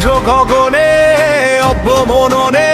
সূর্য গগনে অব্যমননে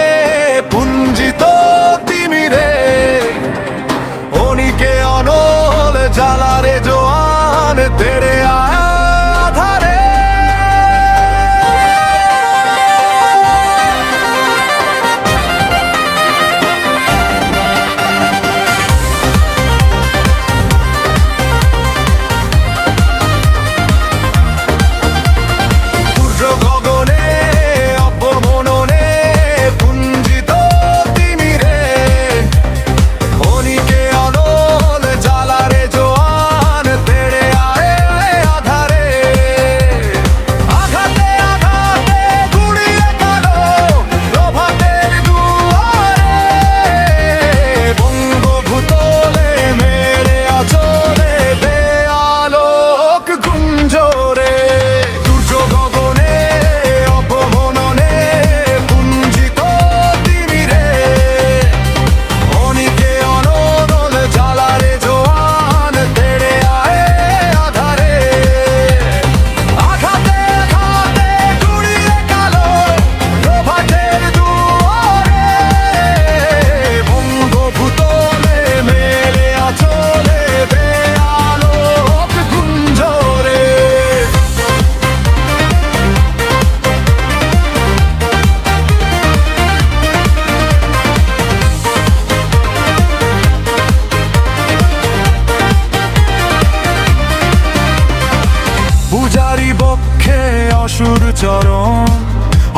চরণ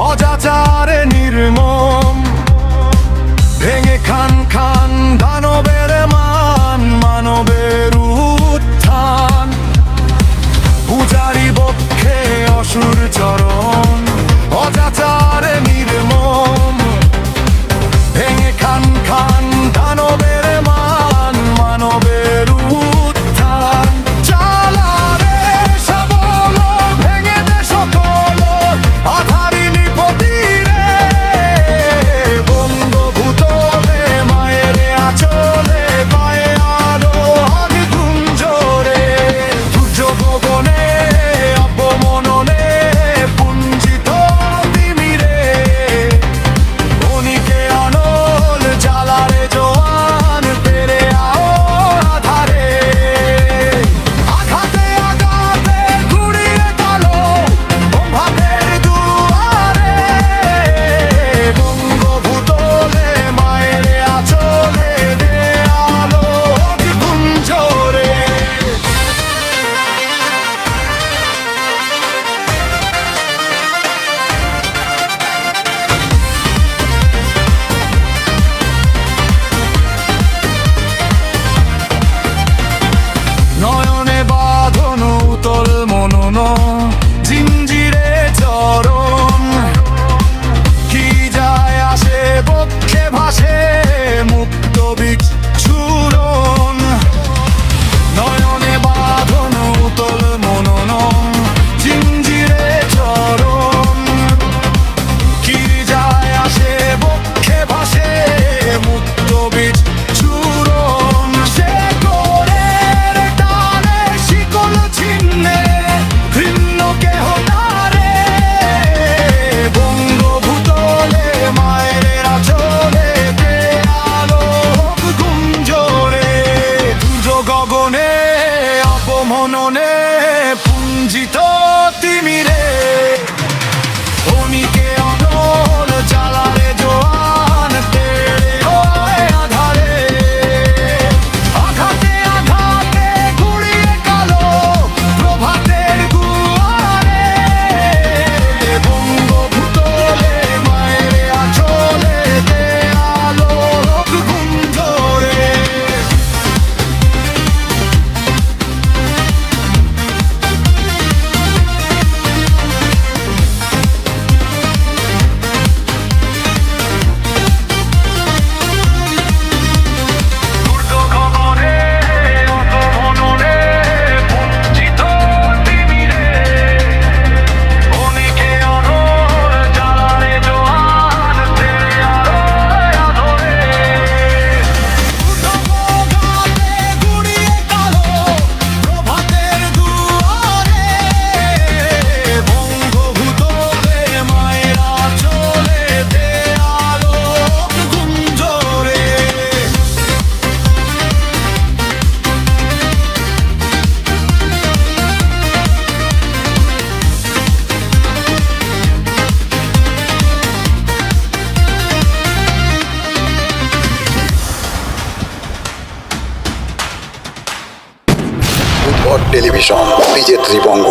অজা মনে পুঞ্জিত তিমিরে ভূমিকে অনল চাল টেলিভিশন বিজে ত্রিবঙ্গ